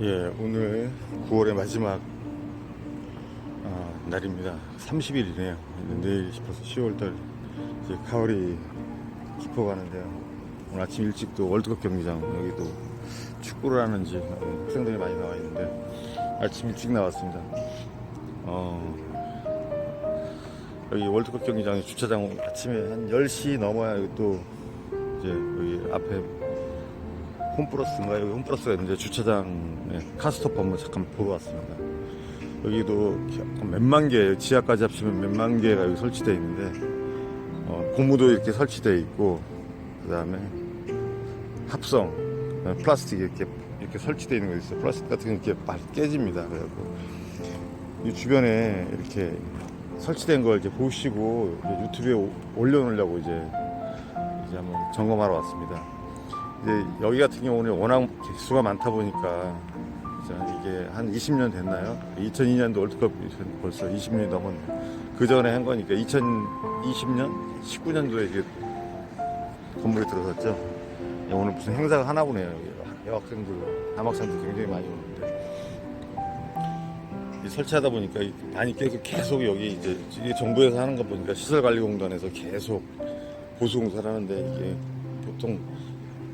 예, 오늘 9월의 마지막 어, 날입니다. 30일이네요. 내일 싶어서 10월달 이제 가을이 깊어가는데요. 오늘 아침 일찍 또 월드컵 경기장 여기도 축구를 하는지 어, 학생들이 많이 나와 있는데 아침 일찍 나왔습니다. 어, 여기 월드컵 경기장 주차장 아침에 한 10시 넘어야 또 이제 여기 앞에 홈플러스인가 여기 홈플러스가 있는데 주차장에 카스토프 한번 잠깐 보러 왔습니다. 여기도 몇만 개 지하까지 합치면 몇만 개가 여기 설치되어 있는데 어, 고무도 이렇게 설치되어 있고 그 다음에 합성 플라스틱 이렇게 이렇게 설치되어 있는 거 있어요. 플라스틱 같은 거 이렇게 많이 깨집니다. 그래갖고 이 주변에 이렇게 설치된 걸 이제 보시고 유튜브에 오- 올려놓으려고 이제 이제 한번 점검하러 왔습니다. 이제 여기 같은 경우는 워낙 개수가 많다 보니까 이게 한 20년 됐나요? 2002년도 월드컵 벌써 20년이 넘었네. 그 전에 한 거니까 2020년, 19년도에 이게 건물에 들어섰죠. 예, 오늘 무슨 행사가 하나 보네요. 여학생들, 남학생들 굉장히 많이 오는데. 이 설치하다 보니까 이 많이 계속, 계속 여기 이제 이게 정부에서 하는 거 보니까 시설관리공단에서 계속 보수공사를 하는데 이게 보통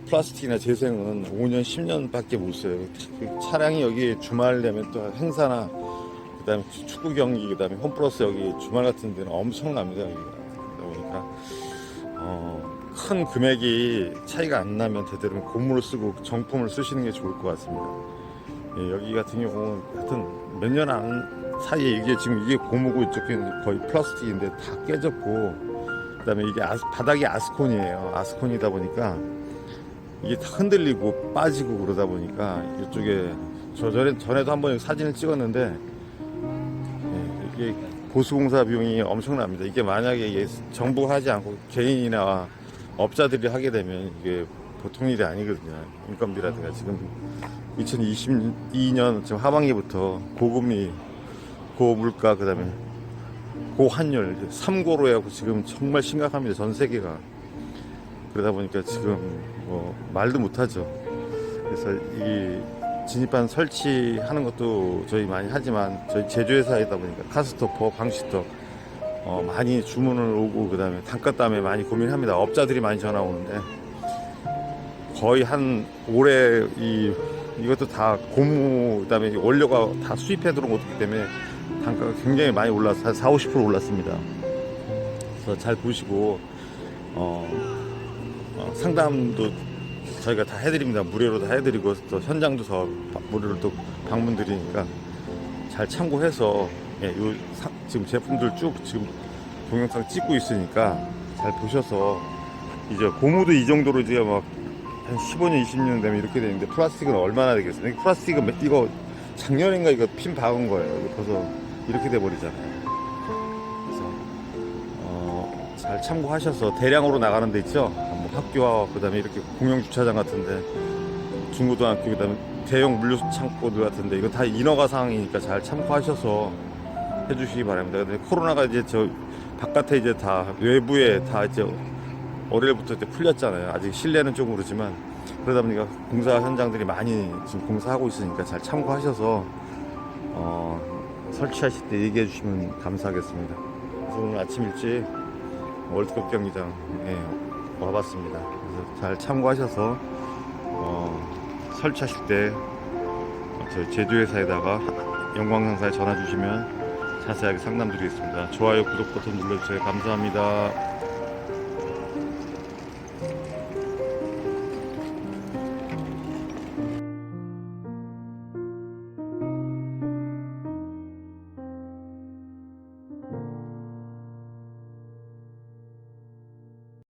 플라스틱이나 재생은 5년, 10년밖에 못 써요. 그 차량이 여기 주말 되면 또 행사나 그다음에 축구 경기 그다음에 홈플러스 여기 주말 같은 데는 엄청납니다. 여기가. 보니까 어, 큰 금액이 차이가 안 나면 되도록 고무를 쓰고 정품을 쓰시는 게 좋을 것 같습니다. 예, 여기 같은 경우는 하여튼 몇 년 안 사이에 이게 지금 이게 고무고 이쪽은 거의 플라스틱인데 다 깨졌고 그다음에 이게 아스- 바닥이 아스콘이에요. 아스콘이다 보니까 이게 다 흔들리고 빠지고 그러다 보니까 이쪽에 저 전에 전에도 한번 사진을 찍었는데 예, 이게 보수공사 비용이 엄청납니다. 이게 만약에 이게 정부가 하지 않고 개인이나 업자들이 하게 되면 이게 보통 일이 아니거든요. 인건비라든가 지금 2022년 지금 하반기부터 고금리, 고물가 그 다음에 고환율, 3고로 해갖고 지금 정말 심각합니다. 전 세계가. 그러다 보니까 지금 뭐 말도 못하죠. 그래서 이 진입한 설치하는 것도 저희 많이 하지만 저희 제조회사이다 보니까 카스토퍼, 방시터 어, 많이 주문을 오고 그다음에 단가 때문에 많이 고민합니다. 업자들이 많이 전화 오는데 거의 한 올해 이 이것도 다 고무 그다음에 원료가 다 수입해 들어온 것이기 때문에 단가가 굉장히 많이 올라서 한 4, 50% 올랐습니다. 그래서 잘 보시고 어, 어, 상담도 저희가 다 해드립니다. 무료로 다 해드리고 또 현장도 더 바- 무료로 또 방문 드리니까 잘 참고해서 예, 요 사- 지금 제품들 쭉 지금 동영상 찍고 있으니까 잘 보셔서 이제 고무도 이 정도로 이제 막 한 15년, 20년 되면 이렇게 되는데 플라스틱은 얼마나 되겠어요? 플라스틱은 몇- 이거 작년인가 이거 핀 박은 거예요. 벌써 이렇게 돼 버리잖아요. 그래서 어, 잘 참고하셔서 대량으로 나가는 데 있죠. 뭐 학교와 그다음에 이렇게 공영 주차장 같은데 중고등학교 그다음에 대형 물류 창고들 같은데 이거 다 인허가 사항이니까 잘 참고하셔서 해주시기 바랍니다. 근데 코로나가 이제 저 바깥에 이제 다 외부에 다 이제 월요일부터 이제 풀렸잖아요. 아직 실내는 좀 그렇지만 그러다 보니까 공사 현장들이 많이 지금 공사하고 있으니까 잘 참고하셔서 어, 설치하실 때 얘기해 주시면 감사하겠습니다. 그래서 오늘 아침 일찍 월드컵 경기장에 와봤습니다. 그래서 잘 참고하셔서 어, 설치하실 때 저희 제조회사에다가 영광상사에 전화 주시면 자세하게 상담 드리겠습니다. 좋아요, 구독 버튼 눌러주세요. 감사합니다.